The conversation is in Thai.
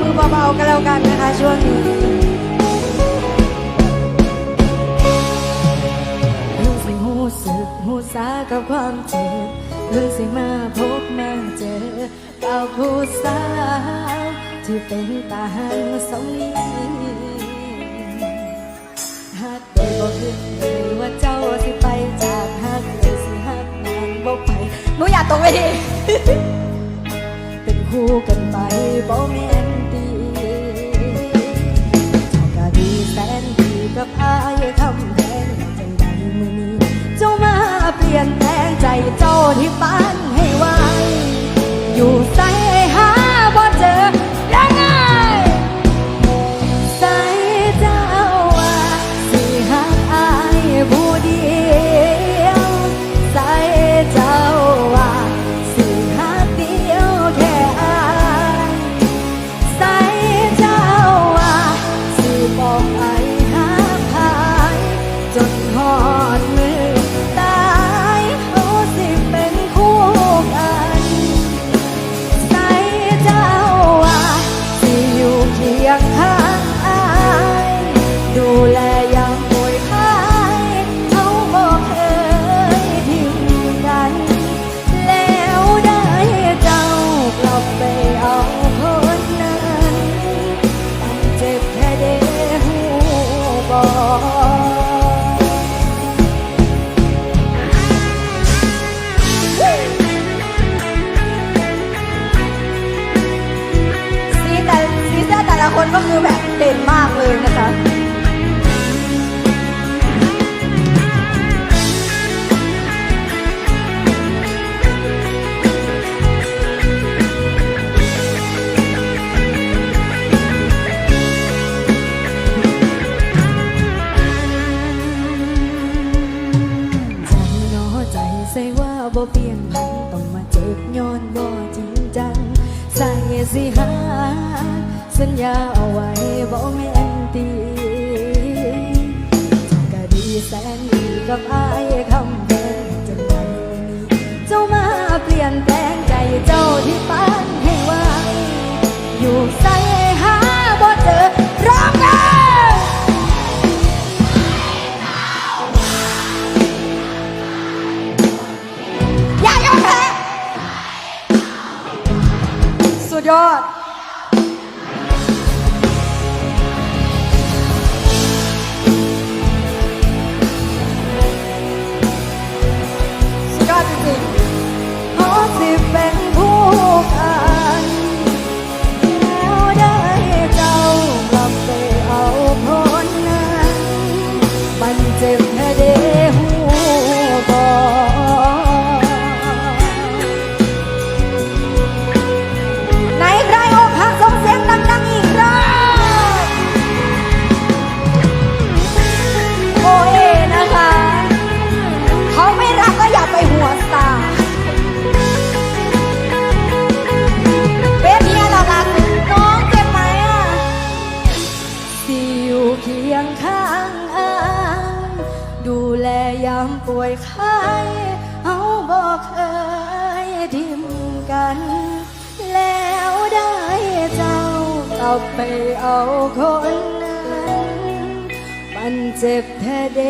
มือเบาๆกันแล้วกันนะคะช่วงนี้เพิ่งสิหูสึกหูสากับความเจ็บเพิ่งสิมาพบมาเจอกับผู้สาวที่เป็นตาหันสมนี้หักได้บ่คิดเลยว่าเจ้าสิไปจากหักเลยสิหักนางบ่ไปหนูอยากตรงไปทีเป็นคู่กัน บ่แม่นดีเจ้าก็ดีแสนดีกับอาย ก็คือแบบเด่นมากเลยนะคะบ่เปลี่ยนพันต้องมาเจ็บย้อนบ่จริงจังใส่สิหา สัญญาเอาไว้บ่แม่นตีจ้าก็ดีแสนดีกับอายคำแพงจนวันนี้เจ้ามาเปลี่ยนแปลงใจเจ้าที่ปานให้ไวอยู่ใส่หาบ่เจอร้องไห้อย่ายอมแพ้สุดยอด มันเจ็บแค่เดีย ยามป่วยไข้เอาบอกเคยทิมกัน แล้วได้เจ้ากลับไปเอาคนนั้น มันเจ็บแท้เด